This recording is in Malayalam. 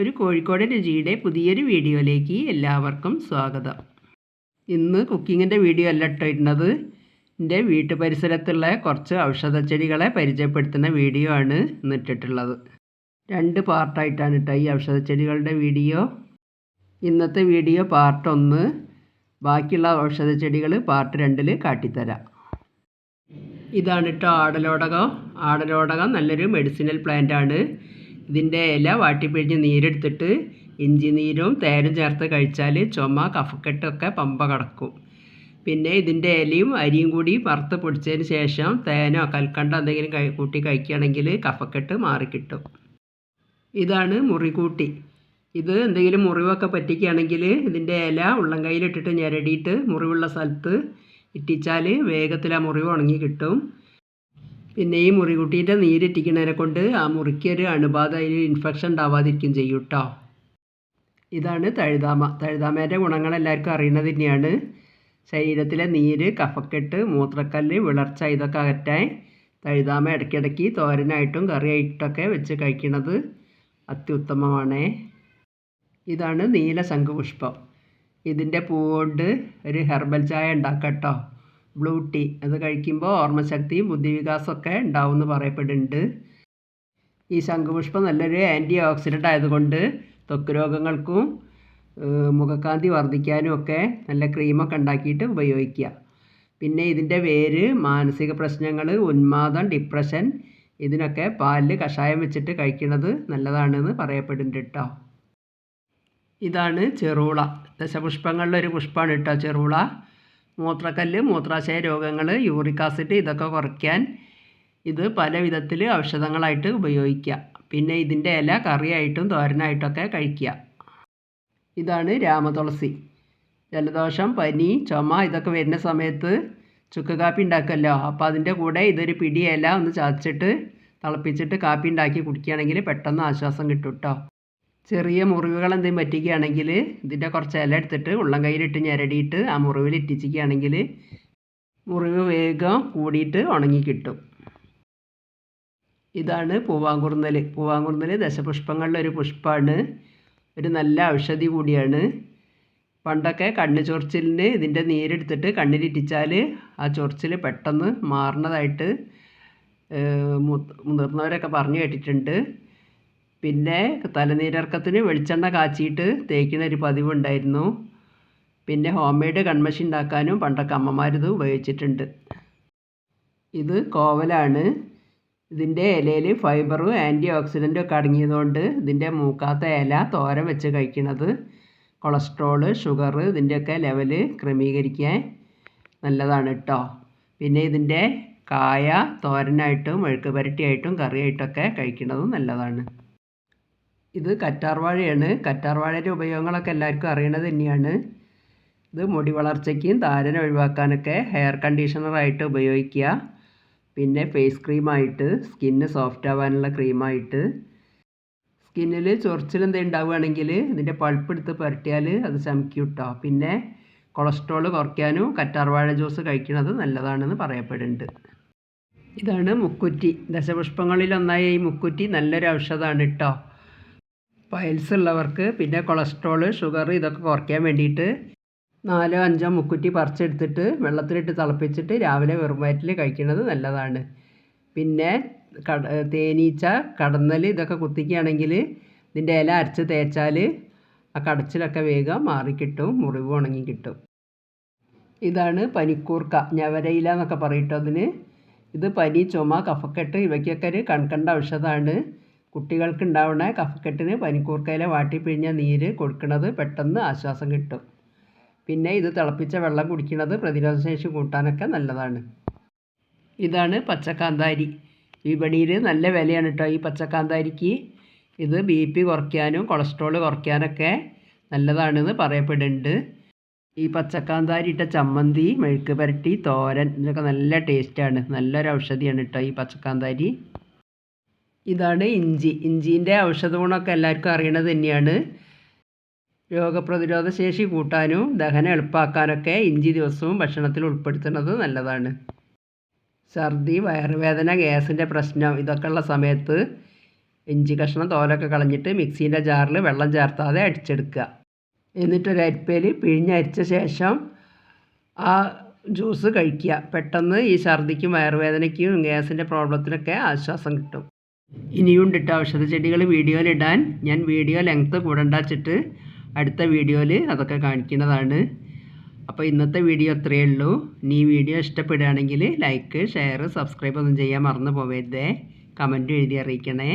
ഒരു കോഴിക്കോട് രുചിയുടെ പുതിയൊരു വീഡിയോയിലേക്ക് എല്ലാവർക്കും സ്വാഗതം. ഇന്ന് കുക്കിങ്ങിന്റെ വീഡിയോ അല്ല കേട്ടോ ഇടുന്നത്. എന്റെ വീട്ടു പരിസരത്തുള്ള കുറച്ച് ഔഷധ ചെടികളെ പരിചയപ്പെടുത്തുന്ന വീഡിയോ ആണ് ഇന്നിട്ടിട്ടുള്ളത് രണ്ട് പാർട്ടായിട്ടാണ് കേട്ടോ ഈ ഔഷധ ചെടികളുടെ വീഡിയോ. ഇന്നത്തെ വീഡിയോ പാർട്ട് ഒന്ന്. ബാക്കിയുള്ള ഔഷധ ചെടികൾ പാർട്ട് രണ്ടിൽ കാട്ടിത്തരാം. ഇതാണ് കേട്ടോ ആടലോടകം. ആടലോടകം നല്ലൊരു മെഡിസിനൽ പ്ലാന്റ് ആണ് ഇതിന്റെ ഇല വാട്ടിപ്പിഴിഞ്ഞ് നീരെടുത്തിട്ട് ഇഞ്ചി നീരും തേനും ചേർത്ത് കഴിച്ചാൽ ചുമ കഫക്കെട്ടൊക്കെ പമ്പ കടക്കും. പിന്നെ ഇതിന്റെ ഇലയും അരിയും കൂടി വറുത്ത് പൊടിച്ചതിന് ശേഷം തേനോ കൽക്കണ്ടോ എന്തെങ്കിലും കഴി കൂട്ടി കഴിക്കുകയാണെങ്കിൽ കഫക്കെട്ട് മാറിക്കിട്ടും ഇതാണ് മുറികൂട്ടി. ഇത് എന്തെങ്കിലും മുറിവൊക്കെ പറ്റിക്കുകയാണെങ്കിൽ ഇതിന്റെ ഇല ഉള്ളം കയ്യിലിട്ടിട്ട് ഞെരടിയിട്ട് മുറിവുള്ള സ്ഥലത്ത് ഇട്ടിച്ചാൽ വേഗത്തിൽ ആ മുറിവ് ഉണങ്ങി കിട്ടും. പിന്നെ ഈ മുറികുട്ടീന്റെ നീരിറ്റിക്കുന്നതിനെ കൊണ്ട് ആ മുറിക്കൊരു അണുബാധ അതിൽ ഇൻഫെക്ഷൻ ഉണ്ടാവാതിരിക്കും ചെയ്യും കേട്ടോ ഇതാണ് തഴുതാമ. തഴുതാമേന്റെ ഗുണങ്ങൾ എല്ലാവർക്കും അറിയുന്നത് തന്നെയാണ്. ശരീരത്തിലെ നീര് കഫക്കെട്ട് മൂത്രക്കല്ല് വിളർച്ച ഇതൊക്കെ അകറ്റാൻ തഴുതാമ ഇടയ്ക്കിടയ്ക്ക് തോരനായിട്ടും കറിയായിട്ടൊക്കെ വെച്ച് കഴിക്കുന്നത് അത്യുത്തമമാണ്. ഇതാണ് നീല ശംഖുപുഷ്പം ഇതിന്റെ പൂവുകൊണ്ട് ഒരു ഹെർബൽ ചായ ഉണ്ടാക്കട്ടോ ബ്ലൂ ടീ അത് കഴിക്കുമ്പോൾ ഓർമ്മശക്തിയും ബുദ്ധിവികാസമൊക്കെ ഉണ്ടാവും എന്ന് പറയപ്പെടുന്നുണ്ട്. ഈ ശംഖുപുഷ്പം നല്ലൊരു ആന്റി ഓക്സിഡന്റ് ആയതുകൊണ്ട് ത്വക്ക് രോഗങ്ങൾക്കും മുഖക്കാന്തി വർദ്ധിക്കാനും ഒക്കെ നല്ല ക്രീമൊക്കെ ഉണ്ടാക്കിയിട്ട് ഉപയോഗിക്കുക. പിന്നെ ഇതിന്റെ വേര് മാനസിക പ്രശ്നങ്ങൾ ഉന്മാദം ഡിപ്രഷൻ ഇതിനൊക്കെ പാലിൽ കഷായം വെച്ചിട്ട് കഴിക്കുന്നത് നല്ലതാണെന്ന് പറയപ്പെടുന്നുണ്ട് കേട്ടോ ഇതാണ് ചെറുള. ദശപുഷ്പങ്ങളിലൊരു പുഷ്പമാണ് കേട്ടോ ചെറുള. മൂത്രക്കല്ല് മൂത്രാശയ രോഗങ്ങൾ യൂറിക് ആസിഡ് ഇതൊക്കെ കുറയ്ക്കാൻ ഇത് പല വിധത്തിൽ ഔഷധങ്ങളായിട്ട് ഉപയോഗിക്കുക. പിന്നെ ഇതിന്റെ ഇല കറിയായിട്ടും തോരനായിട്ടൊക്കെ കഴിക്കുക. ഇതാണ് രാമതുളസി. ജലദോഷം പനി ചുമ ഇതൊക്കെ വരുന്ന സമയത്ത് ചുക്ക് കാപ്പി ഉണ്ടാക്കുമല്ലോ. അപ്പോൾ അതിന്റെ കൂടെ ഇതൊരു പിടി ഇല ഒന്ന് ചതച്ചിട്ട് തിളപ്പിച്ചിട്ട് കാപ്പി ഉണ്ടാക്കി കുടിക്കുകയാണെങ്കിൽ പെട്ടെന്ന് ആശ്വാസം കിട്ടും കേട്ടോ ചെറിയ മുറിവുകൾ എന്തെങ്കിലും പറ്റിക്കുകയാണെങ്കിൽ ഇതിന്റെ കുറച്ച് ഇല എടുത്തിട്ട് ഉള്ളം കയ്യിലിട്ട് ഞെരടിയിട്ട് ആ മുറിവിൽ ഇറ്റിച്ചിക്കുകയാണെങ്കിൽ മുറിവ് വേഗം കൂടിയിട്ട് ഉണങ്ങി കിട്ടും. ഇതാണ് പൂവാങ്കുറുന്നൽ. പൂവാങ്കുറുന്നൽ ദശപുഷ്പങ്ങളിലൊരു പുഷ്പമാണ് ഒരു നല്ല ഔഷധി കൂടിയാണ്. പണ്ടൊക്കെ കണ്ണ് ചൊറിച്ചിലിന് ഇതിന്റെ നീരെടുത്തിട്ട് കണ്ണിലിറ്റിച്ചാൽ ആ ചൊറിച്ചിൽ പെട്ടെന്ന് മാറുന്നതായിട്ട് മുതിർന്നവരൊക്കെ പറഞ്ഞു കേട്ടിട്ടുണ്ട്. പിന്നെ തലനീരിറക്കത്തിന് വെളിച്ചെണ്ണ കാച്ചിയിട്ട് തേക്കുന്ന ഒരു പതിവുണ്ടായിരുന്നു. പിന്നെ ഹോം മെയ്ഡ് കൺമഷി ഉണ്ടാക്കാനും പണ്ടൊക്കെ അമ്മമാരിത് ഉപയോഗിച്ചിട്ടുണ്ട്. ഇത് കോവലാണ്. ഇതിന്റെ ഇലയിൽ ഫൈബറും ആന്റി ഓക്സിഡന്റും ഒക്കെ അടങ്ങിയതുകൊണ്ട് ഇതിന്റെ മൂക്കാത്ത ഇല തോര വെച്ച് കഴിക്കുന്നത് കൊളസ്ട്രോൾ ഷുഗർ ഇതിന്റെയൊക്കെ ലെവൽ ക്രമീകരിക്കാൻ നല്ലതാണ് കേട്ടോ പിന്നെ ഇതിന്റെ കായ തോരനായിട്ടും മെഴുക്ക് പുരട്ടിയായിട്ടും കറിയായിട്ടൊക്കെ കഴിക്കുന്നതും നല്ലതാണ്. ഇത് കറ്റാർവാഴയാണ്. കറ്റാർവാഴയുടെ ഉപയോഗങ്ങളൊക്കെ എല്ലാവർക്കും അറിയണത് തന്നെയാണ്. ഇത് മുടി വളർച്ചയ്ക്കും താരൻ ഒഴിവാക്കാനൊക്കെ ഹെയർ കണ്ടീഷണറായിട്ട് ഉപയോഗിക്കുക. പിന്നെ ഫേസ് ക്രീമായിട്ട് സ്കിന്ന് സോഫ്റ്റ് ആവാനുള്ള ക്രീമായിട്ട് സ്കിന്നിൽ ചൊറിച്ചിൽ എന്തെങ്കിലും ഉണ്ടാവുകയാണെങ്കിൽ ഇതിന്റെ പൾപ്പ് എടുത്ത് പുരട്ടിയാൽ അത് ശമിക്കും കേട്ടോ പിന്നെ കൊളസ്ട്രോൾ കുറയ്ക്കാനും കറ്റാർവാഴ ജ്യൂസ് കഴിക്കുന്നത് നല്ലതാണെന്ന് പറയപ്പെടുന്നുണ്ട്. ഇതാണ് മുക്കുറ്റി. ദശപുഷ്പങ്ങളിലൊന്നായ ഈ മുക്കുറ്റി നല്ലൊരു ഔഷധമാണ് കേട്ടോ. പൈൽസ് ഉള്ളവർക്ക് പിന്നെ കൊളസ്ട്രോൾ ഷുഗർ ഇതൊക്കെ കുറയ്ക്കാൻ വേണ്ടിയിട്ട് നാലോ അഞ്ചോ മുക്കുറ്റി പറിച്ചെടുത്തിട്ട് വെള്ളത്തിലിട്ട് തിളപ്പിച്ചിട്ട് രാവിലെ വെറും വയറ്റിൽ കഴിക്കുന്നത് നല്ലതാണ്. പിന്നെ കട തേനീച്ച കടന്നൽ ഇതൊക്കെ കുത്തിക്കുകയാണെങ്കിൽ ഇതിന്റെ ഇല അരച്ച് തേച്ചാൽ ആ കടച്ചിലൊക്കെ വേഗം മാറിക്കിട്ടും മുറിവ് ഉണങ്ങി കിട്ടും. ഇതാണ് പനിക്കൂർക്ക ഞവരയില എന്നൊക്കെ പറയട്ടോ അതിന്. ഇത് പനി ചുമ കഫക്കെട്ട് ഇവയ്ക്കൊക്കെ ഒരു കൺകണ്ട ഔഷധമാണ്. കുട്ടികൾക്ക് ഉണ്ടാവുന്ന കഫക്കെട്ടിന് പനിക്കൂർക്കയില വാട്ടിപ്പിഴിഞ്ഞ നീര് കൊടുക്കുന്നത് പെട്ടെന്ന് ആശ്വാസം കിട്ടും. പിന്നെ ഇത് തിളപ്പിച്ച വെള്ളം കുടിക്കുന്നത് പ്രതിരോധശേഷി കൂട്ടാനൊക്കെ നല്ലതാണ്. ഇതാണ് പച്ചക്കാന്താരി. വിപണിയിൽ നല്ല വിലയാണ് കേട്ടോ ഈ പച്ചക്കാന്താരിക്ക് ഇത് ബി പി കുറയ്ക്കാനും കൊളസ്ട്രോൾ കുറയ്ക്കാനൊക്കെ നല്ലതാണെന്ന് പറയപ്പെടുന്നുണ്ട്. ഈ പച്ചക്കാന്താരി ഇട്ട ചമ്മന്തി മെഴുക്ക് പുരട്ടി തോരൻ ഇതൊക്കെ നല്ല ടേസ്റ്റാണ്. നല്ലൊരു ഔഷധിയാണ് കേട്ടോ ഈ പച്ചക്കാന്താരി. ഇതാണ് ഇഞ്ചി. ഇഞ്ചീന്റെ ഔഷധ ഗുണമൊക്കെ എല്ലാവർക്കും അറിയണത് തന്നെയാണ്. രോഗപ്രതിരോധ ശേഷി കൂട്ടാനും ദഹനം എളുപ്പമാക്കാനൊക്കെ ഇഞ്ചി ദിവസവും ഭക്ഷണത്തിൽ ഉൾപ്പെടുത്തുന്നത് നല്ലതാണ്. ഛർദി വയറുവേദന ഗ്യാസിന്റെ പ്രശ്നം ഇതൊക്കെയുള്ള സമയത്ത് ഇഞ്ചി കഷ്ണം തോലൊക്കെ കളഞ്ഞിട്ട് മിക്സീന്റെ ജാറിൽ വെള്ളം ചേർത്താതെ അടിച്ചെടുക്കുക. എന്നിട്ടൊരു അരിപ്പയിൽ പിഴിഞ്ഞരിച്ച ശേഷം ആ ജ്യൂസ് കഴിക്കുക. പെട്ടെന്ന് ഈ ഛർദിക്കും വയറുവേദനയ്ക്കും ഗ്യാസിന്റെ പ്രോബ്ലത്തിനൊക്കെ ആശ്വാസം കിട്ടും. ഇനിയും ഉണ്ടിട്ട് ഔഷധ ചെടികൾ വീഡിയോയിലിടാൻ ഞാൻ വീഡിയോ ലെങ്ത്ത് കൂടണ്ടാച്ചിട്ട് അടുത്ത വീഡിയോയിൽ അതൊക്കെ കാണിക്കുന്നതാണ്. അപ്പോൾ ഇന്നത്തെ വീഡിയോ അത്രയേ ഉള്ളൂ. നീ വീഡിയോ ഇഷ്ടപ്പെടുകയാണെങ്കിൽ ലൈക്ക് ഷെയർ സബ്സ്ക്രൈബ് ഒന്നും ചെയ്യാൻ മറന്നു പോവരുതേ. കമന്റ് എഴുതി അറിയിക്കണേ.